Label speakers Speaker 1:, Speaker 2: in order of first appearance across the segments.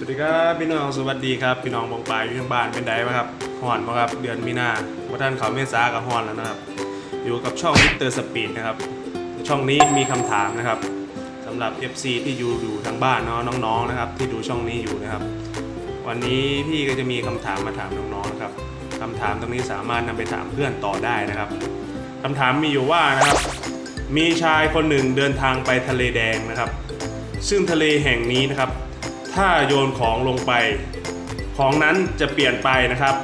Speaker 1: สวัสดีครับพี่น้องสวัสดีครับพี่น้องบงปลายอยู่ทางบ้านเป็นไดบ้างครับห่อนบ่ครับเดือนมีนาว่าท่านเขาเมษากับห่อนแล้วนะครับ อยู่กับช่องมิเตอร์สปีดนะครับ ช่องนี้มีคำถามนะครับสำหรับ FC ที่อยู่อยู่ทางบ้านเนาะน้องๆนะครับ ที่ดูช่องนี้อยู่นะครับ วันนี้พี่ก็จะมีคำถามมาถามน้องๆนะครับคำถามตรงนี้สามารถนำไปถามเพื่อนต่อได้นะครับคำถามมีอยู่ว่านะครับมีชายคนหนึ่งเดินทางไปทะเลแดงนะครับ ซึ่งทะเลแห่งนี้นะครับ ถ้าโยนของลงไป ของนั้นจะเปลี่ยนไปนะครับ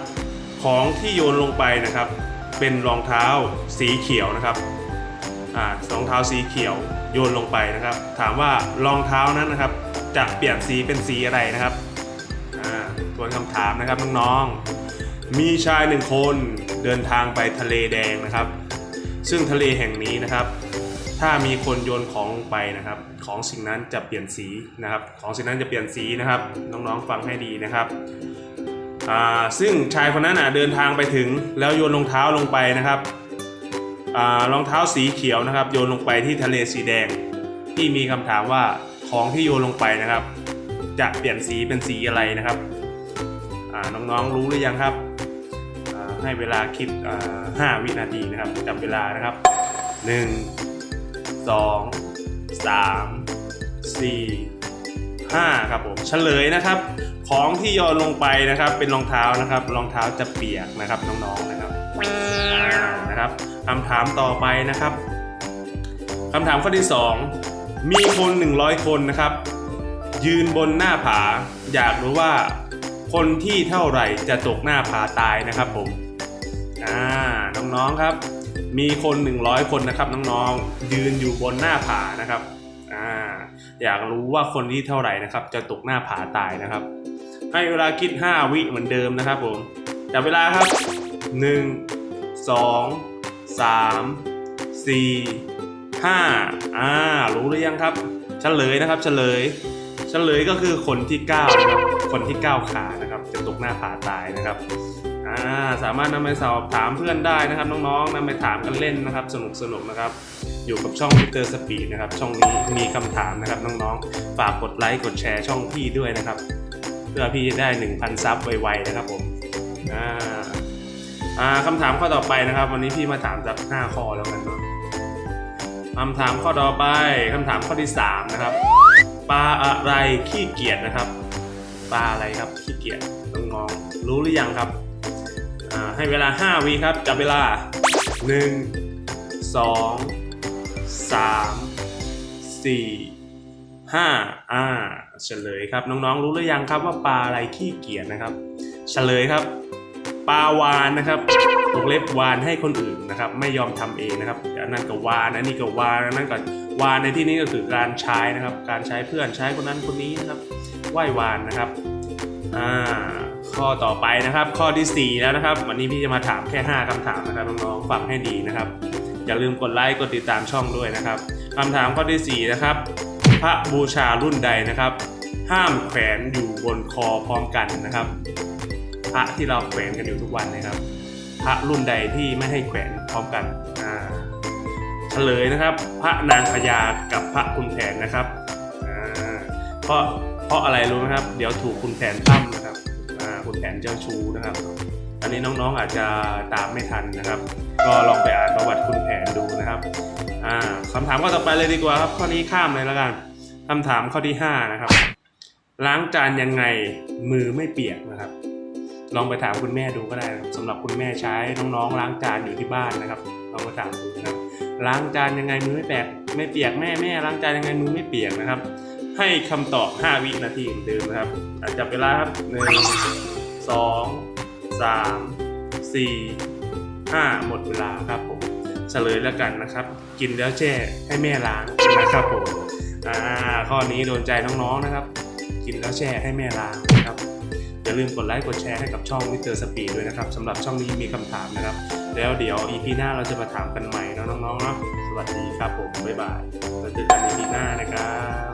Speaker 1: ของที่โยนลงไปนะครับ เป็นรองเท้าสีเขียวนะครับอ่ารองเท้าสีเขียวโยนลงไปนะครับ ถามว่ารองเท้านั้นนะครับ จะเปลี่ยนสีเป็นสีอะไรนะครับอ่าทวนคำถามนะครับน้องๆมีชายหนึ่งคนเดินทางไปทะเลแดงนะครับ ซึ่งทะเลแห่งนี้นะครับ ถ้ามีคนโยนของลงไปนะครับ ของสิ่งนั้นจะเปลี่ยนสีนะครับ ของสิ่งนั้นจะเปลี่ยนสีนะครับ น้องๆฟังให้ดีนะครับซึ่งชายคนนั้นเดินทางไปถึงแล้วโยนรองเท้าลงไปนะครับรองเท้าสีเขียวนะครับ โยนลงไปที่ทะเลสีแดง ที่มีคำถามว่าของที่โยนลงไปนะครับ จะเปลี่ยนสีเป็นสีอะไรนะครับน้องๆรู้หรือยังครับให้เวลาคิดอ่าห้าวินาทีนะครับจับเวลานะครับห นึ่งสองสามสี่ห้าครับผมเฉลยนะครับ ของที่โยนลงไปนะครับ เป็นรองเท้านะครับ รองเท้าจะเปียกนะครับน้องๆนะครับนะครับคำถามต่อไปนะครับคำถามข้อที่สองมีคน 100 คนนะครับ ยืนบนหน้าผา อยากรู้ว่าคนที่เท่าไหร่จะตกหน้าผาตายนะครับผมอ่าน้องๆครับ มีคน 100 คนนะครับน้องๆ ยืนอยู่บนหน้าผานะครับอ่าอยากรู้ว่าคนที่เท่าไหร่นะครับ จะตกหน้าผาตายนะครับ ให้เวลาคิด 5 วิเหมือนเดิมนะครับผมจับเวลาครับ 1 2 3 4 5อ่า รู้หรือยังครับเฉลยนะครับเฉลยเฉลยก็คือคนที่ 9 นะครับ คนที่ 9 ขานะครับ จะตกหน้าผาตายนะครับ อ่าสามารถนำไปสอบถามเพื่อนได้นะครับ น้องๆนำไปถามกันเล่นนะครับ สนุกสนุกนะครับ อยู่กับช่องมิเตอร์สปีดนะครับ ช่องนี้มีคำถามนะครับน้องๆ ฝากกดไลค์กดแชร์ช่องพี่ด้วยนะครับ เพื่อพี่จะได้ 1,000 ซับไวๆนะครับผมอ่าอ่าคำถามข้อต่อไปนะครับ วันนี้พี่มาถามสัก5ข้อแล้วกันเนาะคำถามข้อต่อไปคำถามข้อที่ 3 นะครับ ปลาอะไรขี้เกียจนะครับ ปลาอะไรครับขี้เกียจน้องๆรู้หรือยังครับ ให้เวลา 5 วิครับ จับเวลา 1 2 3 4 5อ่าเฉลยครับน้องๆ รู้หรือยังครับว่าปลาอะไรขี้เกียจนะครับ เฉลยครับ ปลาวานนะครับวงเล็บวานให้คนอื่นนะครับ ไม่ยอมทำเองนะครับอันนั้นก็วานอันนี้ก็วานอันนั้นก็วานในที่นี้ก็คือการใช้นะครับ การใช้เพื่อนใช้คนนั้นคนนี้นะครับไหว้วานนะครับอ่า ข้อต่อไปนะครับ ข้อที่ 4 แล้วนะครับ วันนี้พี่จะมาถามแค่ 5คำถามนะครับน้องๆฟังให้ดีนะครับ อย่าลืมกดไลค์กดติดตามช่องด้วยนะครับคำถามข้อที่ 4 นะครับ พระบูชารุ่นใดนะครับ ห้ามแขวนอยู่บนคอพร้อมกันนะครับ พระที่เราแขวนกันอยู่ทุกวันนะครับ พระรุ่นใดที่ไม่ให้แขวนพร้อมกันอ่าเฉลยนะครับ พระนางพญากับพระคุณแผนนะครับอ่าเพราะเพราะอะไรรู้ไหมครับ เดี๋ยวถูกคุณแผนตั้มนะครับ คุณแผนเจ้าชู้นะครับ อันนี้น้องๆอาจจะตามไม่ทันนะครับ ก็ลองไปอ่านประวัติคุณแผนดูนะครับอ่าคำถามข้อต่อไปเลยดีกว่าครับข้อนี้ข้ามเลยแล้วกันคำถามข้อที่ห้านะครับ ล้างจานยังไงมือไม่เปียกนะครับ ลองไปถามคุณแม่ดูก็ได้ครับสำหรับคุณแม่ใช้น้องๆ ล้างจานอยู่ที่บ้านนะครับลองไปถามดูนะครับล้างจานยังไงมือไม่แปกไม่เปียกแม่แม่ล้างจานยังไงมือไม่เปียกนะครับ ให้คำตอบ 5 วินาทีเหมือนเดิมนะครับอะจับเวลาครับ1 2 3 4 5 หมดเวลาครับผมเฉลยแล้วกันนะครับ กินแล้วแช่ให้แม่ล้างนะครับผมอ่าข้อนี้โดนใจน้องๆนะครับ กินแล้วแช่ให้แม่ล้างนะครับอย่าลืมกดไลค์กดแชร์ให้กับช่องมิเตอร์สปีดด้วยนะครับสำหรับช่องนี้มีคำถามนะครับ แล้วเดี๋ยว EP หน้าเราจะมาถามกันใหม่นะน้องๆเนาะสวัสดีครับผม บ๊ายบายแล้วเจอกัน EP หน้านะครับ